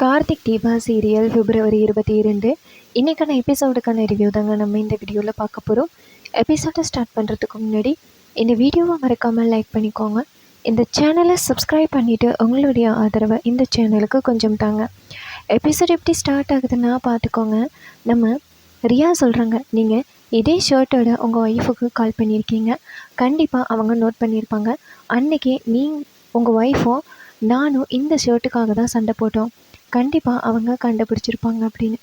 Karthik Deepa serial பிப்ரவரி இருபத்தி இரண்டு. இன்றைக்கான எபிசோடுக்கான ரிவ்யூ தாங்க நம்ம இந்த வீடியோவில் பார்க்க போகிறோம் எபிசோடை ஸ்டார்ட் பண்ணுறதுக்கு முன்னாடி இந்த வீடியோவை மறக்காமல் லைக் பண்ணிக்கோங்க. இந்த சேனலை சப்ஸ்கிரைப் பண்ணிவிட்டு உங்களுடைய ஆதரவை இந்த சேனலுக்கு கொஞ்சம் தாங்க. எபிசோட் எப்படி ஸ்டார்ட் ஆகுதுன்னா பார்த்துக்கோங்க. நம்ம ரியா சொல்கிறாங்க நீங்கள் இதே ஷர்ட்டோட உங்கள் ஒய்ஃபுக்கு கால் பண்ணியிருக்கீங்க. கண்டிப்பாக அவங்க நோட் பண்ணியிருப்பாங்க. அன்னைக்கு நீ உங்கள் ஒய்ஃபும் நானும் இந்த ஷர்ட்டுக்காக தான் சண்டை போட்டோம். கண்டிப்பாக அவங்க கண்டுபிடிச்சிருப்பாங்க அப்படின்னு.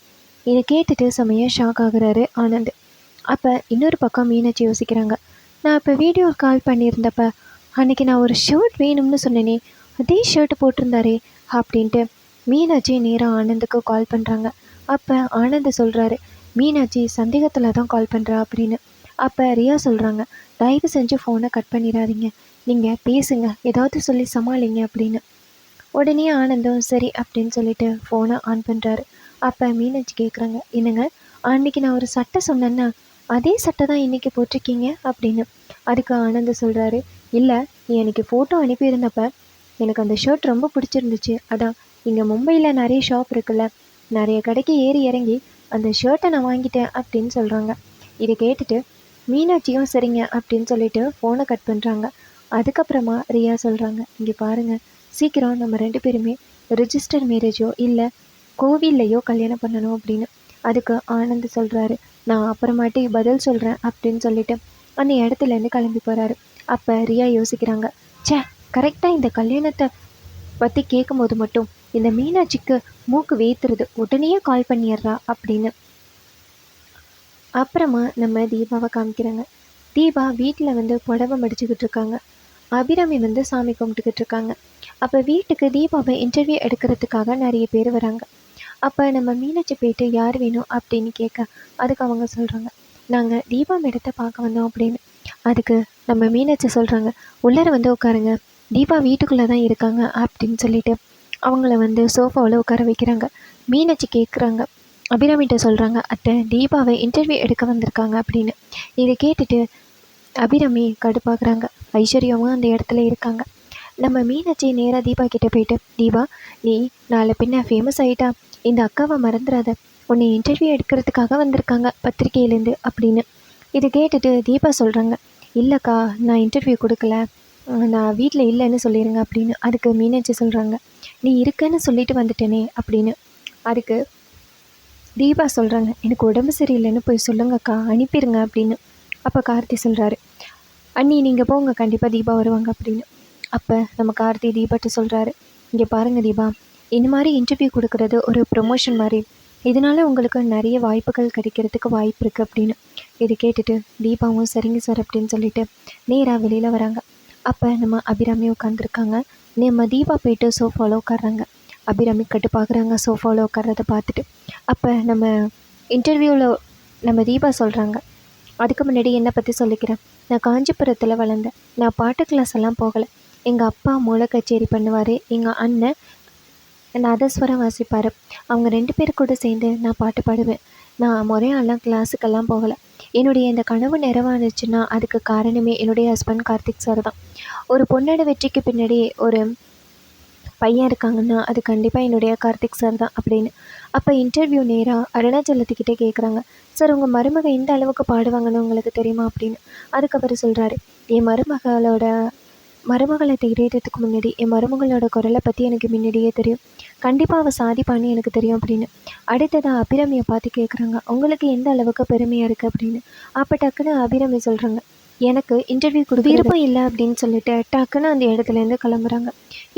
இதை கேட்டுட்டு செமையாக ஷாக் ஆகுறாரு ஆனந்த். அப்போ இன்னொரு பக்கம் மீனாட்சி யோசிக்கிறாங்க. நான் இப்போ வீடியோ கால் பண்ணியிருந்தப்ப அன்னைக்கு நான் ஒரு ஷர்ட் வேணும்னு சொன்னேனே அதே ஷர்ட் போட்டிருந்தாரே அப்படின்ட்டு மீனாட்சி நேராக ஆனந்துக்கு கால் பண்ணுறாங்க அப்போ ஆனந்த் சொல்கிறாரு மீனாட்சி சந்தேகத்தில் தான் கால் பண்ணுறா அப்படின்னு. அப்போ ரியா சொல்கிறாங்க தயவு செஞ்சு ஃபோனை கட் பண்ணிடாதீங்க. நீங்கள் பேசுங்க. ஏதாவது சொல்லி சமாளிங்க அப்படின்னு. உடனே ஆனந்தம் சரி அப்படின்னு சொல்லிட்டு ஃபோனை ஆன் பண்ணுறாரு அப்போ மீனாட்சி கேட்குறாங்க என்னங்க அன்னைக்கு நான் ஒரு சட்டை சொன்னேன்னா அதே சட்டை தான் இன்றைக்கி போட்டிருக்கீங்க? அப்படின்னு. அதுக்கு ஆனந்த் சொல்கிறாரு இல்லை நீ எனக்கு ஃபோட்டோ அனுப்பியிருந்தப்ப எனக்கு அந்த ஷர்ட் ரொம்ப பிடிச்சிருந்துச்சு. அதான் இங்கே மும்பையில் நிறைய ஷாப் இருக்குல்ல நிறைய கடைக்கு ஏறி இறங்கி அந்த ஷர்ட்டை நான் வாங்கிட்டேன் அப்படின்னு சொல்கிறாங்க இதை கேட்டுட்டு மீனாட்சியும் சரிங்க அப்படின்னு சொல்லிட்டு ஃபோனை கட் பண்ணுறாங்க அதுக்கப்புறமா ரியா சொல்கிறாங்க இங்கே பாருங்கள் சீக்கிரம் நம்ம ரெண்டு பேருமே ரிஜிஸ்டர் மேரேஜோ இல்லை கோவில்லையோ கல்யாணம் பண்ணணும் அப்படின்னு அதுக்கு ஆனந்த் சொல்கிறாரு நான் அப்புறமாட்டி பதில் சொல்கிறேன் அப்படின்னு சொல்லிட்டு அந்த இடத்துலேருந்து கிளம்பி போகிறாரு அப்போ ரியா யோசிக்கிறாங்க ச்சே கரெக்டாக இந்த கல்யாணத்தை பற்றி கேட்கும்போது மட்டும் இந்த மீனாட்சிக்கு மூக்கு வேத்துறது உடனே கால் பண்ணிடுறா அப்படின்னு. அப்புறமா நம்ம தீபாவை காமிக்கிறாங்க. தீபா வீட்டில் வந்து புடவை மடிச்சுக்கிட்டு இருக்காங்க. அபிராமி வந்து சாமி கும்பிட்டுக்கிட்டு இருக்காங்க. அப்போ வீட்டுக்கு தீபாவை இன்டர்வியூ எடுக்கிறதுக்காக நிறைய பேர் வராங்க. அப்போ நம்ம மீனாட்சி போயிட்டு யார் வேணும் அப்படின்னு கேட்க அதுக்கு அவங்க சொல்கிறாங்க நாங்கள் தீபா மேடத்தை பார்க்க வந்தோம் அப்படின்னு. அதுக்கு நம்ம மீனாட்சி சொல்கிறாங்க உள்ளார வந்து உட்காருங்க தீபா வீட்டுக்குள்ளே தான் இருக்காங்க அப்படின்னு சொல்லிட்டு அவங்கள வந்து சோஃபாவில் உட்கார வைக்கிறாங்க. மீனாட்சி கேட்குறாங்க அபிராமிகிட்ட சொல்கிறாங்க அத்தை தீபாவை இன்டர்வியூ எடுக்க வந்திருக்காங்க அப்படின்னு. இதை கேட்டுட்டு அபிராமி கடுப்பாக்குறாங்க ஐஸ்வர்யாவும் அந்த இடத்துல இருக்காங்க. நம்ம மீனாட்சி நேராக தீபா கிட்ட போயிட்டு தீபா நீ நாளை பின்ன ஃபேமஸ் ஆகிட்டா இந்த அக்காவை மறந்துடாத உன்னை இன்டர்வியூ எடுக்கிறதுக்காக வந்திருக்காங்க பத்திரிக்கையிலேருந்து அப்படின்னு. இதை கேட்டுட்டு தீபா சொல்கிறாங்க இல்லைக்கா நான் இன்டர்வியூ கொடுக்கல. நான் வீட்டில் இல்லைன்னு சொல்லிடுங்க அப்படின்னு. அதுக்கு மீனாட்சி சொல்கிறாங்க நீ இருக்கன்னு சொல்லிட்டு வந்துட்டேனே அப்படின்னு. அதுக்கு தீபா சொல்கிறாங்க எனக்கு உடம்பு சரியில்லைன்னு போய் சொல்லுங்கக்கா அனுப்பிடுங்க அப்படின்னு. அப்போ கார்த்தி சொல்கிறாரு அண்ணி நீங்கள் போங்க. கண்டிப்பாக தீபா வருவாங்க அப்படின்னு. அப்போ நம்ம கார்த்தி தீபாட்ட சொல்கிறாரு இங்கே பாருங்கள் தீபா இந்த மாதிரி இன்டர்வியூ கொடுக்குறது ஒரு ப்ரொமோஷன் மாதிரி. இதனால உங்களுக்கு நிறைய வாய்ப்புகள் கிடைக்கிறதுக்கு வாய்ப்பு இருக்குது அப்படின்னு இது கேட்டுட்டு தீபாவும் சரிங்க சார் அப்படின்னு சொல்லிட்டு நேராக வெளியில் வராங்க. அப்போ நம்ம அபிராமி உட்காந்துருக்காங்க நம்ம தீபா போயிட்டு சோஃபாவில் உட்காடுறாங்க அபிராமி கட்டுப்பாக்குறாங்க சோஃபாவில் உட்காறத பார்த்துட்டு. அப்போ நம்ம இன்டர்வியூவில் நம்ம தீபா சொல்கிறாங்க அதுக்கு முன்னாடி என்னை பற்றி சொல்லிக்கிறேன். நான் காஞ்சிபுரத்தில் வளர்ந்தேன். நான் பாட்டு கிளாஸ் எல்லாம் போகலை. எங்கள் அப்பா மூளை கச்சேரி பண்ணுவார் எங்கள் அண்ணன் நாதஸ்வரம் வாசிப்பார். அவங்க ரெண்டு பேர் கூட சேர்ந்து நான் பாட்டு பாடுவேன். நான் முறையாலாம் கிளாஸுக்கெல்லாம் போகலை. என்னுடைய இந்த கனவு நிறைவானுச்சுன்னா அதுக்கு காரணமே என்னுடைய ஹஸ்பண்ட் கார்த்திக் சார் தான். ஒரு பொண்ணோட வெற்றிக்கு பின்னாடி ஒரு பையன் இருக்காங்கன்னா அது கண்டிப்பாக என்னுடைய கார்த்திக் சார் தான் அப்படின்னு. அப்போ இன்டர்வியூ நேராக அருணாச்சலத்துக்கிட்டே கேட்குறாங்க சார் உங்கள் மருமக இந்த அளவுக்கு பாடுவாங்கன்னு உங்களுக்கு தெரியுமா? அப்படின்னு. அதுக்கப்புறம் சொல்கிறாரு என் மருமகளோட மருமகளை தேடுறதுக்கு முன்னாடி என் மருமகளோட குரலை பற்றி எனக்கு முன்னாடியே தெரியும். கண்டிப்பாக அவள் சாதிப்பான்னு எனக்கு தெரியும் அப்படின்னு. அடுத்ததாக அபிராமியை பார்த்து கேட்குறாங்க உங்களுக்கு எந்த அளவுக்கு பெருமையாக இருக்குது அப்படின்னு. அப்போ டக்குன்னு அபிராமி சொல்கிறாங்க எனக்கு இன்டர்வியூ கொடு விருப்பம் இல்லை அப்படின்னு சொல்லிட்டு டக்குன்னு அந்த இடத்துலேருந்து கிளம்புறாங்க.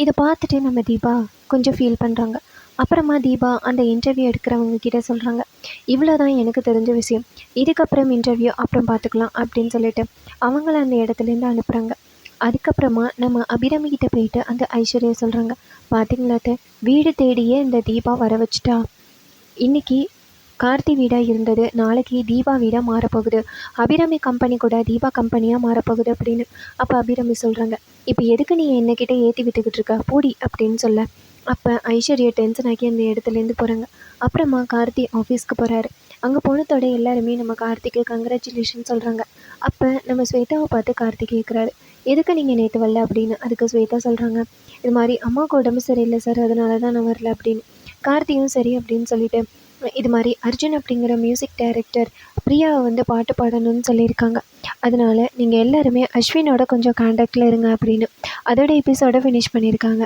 இதை பார்த்துட்டு நம்ம தீபா கொஞ்சம் ஃபீல் பண்ணுறாங்க அப்புறமா தீபா அந்த இன்டர்வியூ எடுக்கிறவங்க கிட்ட சொல்கிறாங்க இவ்வளோ தான் எனக்கு தெரிஞ்ச விஷயம். இதுக்கப்புறம் இன்டர்வியூ அப்புறம் பார்த்துக்கலாம் அப்படின்னு சொல்லிட்டு அவங்கள அந்த இடத்துலேருந்து அனுப்புகிறாங்க அதுக்கப்புறமா நம்ம அபிராமி கிட்ட போயிட்டு அந்த ஐஸ்வர்யா சொல்கிறாங்க பார்த்தீங்களாத்த வீடு தேடியே இந்த தீபா வர வச்சுட்டா. இன்னைக்கு கார்த்தி வீடாக இருந்தது நாளைக்கு தீபா வீடாக மாறப்போகுது. அபிராமி கம்பெனி கூட தீபா கம்பெனியாக மாறப்போகுது அப்படின்னு. அப்போ அபிராமி சொல்கிறாங்க இப்போ எதுக்கு நீ என்னக்கிட்ட ஏற்றி விட்டுக்கிட்டு இருக்க? பூடி அப்படின்னு சொல்ல. அப்போ ஐஸ்வர்யா டென்ஷன் ஆகி அந்த இடத்துலேருந்து போகிறாங்க அப்புறமா கார்த்தி ஆஃபீஸ்க்கு போகிறாரு அங்கே போனதோட எல்லாருமே நம்ம கார்த்திக்கு கங்க்ராச்சுலேஷன் சொல்கிறாங்க அப்போ நம்ம ஸ்வேதாவை பார்த்து கார்த்திக் கேட்குறாரு எதுக்கு நீங்கள் நேற்று வரல? அப்படின்னு அதுக்கு ஸ்வேதா சொல்கிறாங்க இது மாதிரி அம்மாவுக்கு உடம்பு சரியில்லை சார் அதனால தான் நான் வரல அப்படின்னு. கார்த்தியும் சரி அப்படின்னு சொல்லிட்டு இது மாதிரி அர்ஜுன் அப்படிங்கிற மியூசிக் டைரக்டர் பிரியாவை வந்து பாட்டு பாடணும்னு சொல்லியிருக்காங்க. அதனால் நீங்கள் எல்லாருமே அஸ்வினோட கொஞ்சம் காண்டாக்டில் இருங்க அப்படின்னு. அதோட எபிசோட ஃபினிஷ் பண்ணியிருக்காங்க.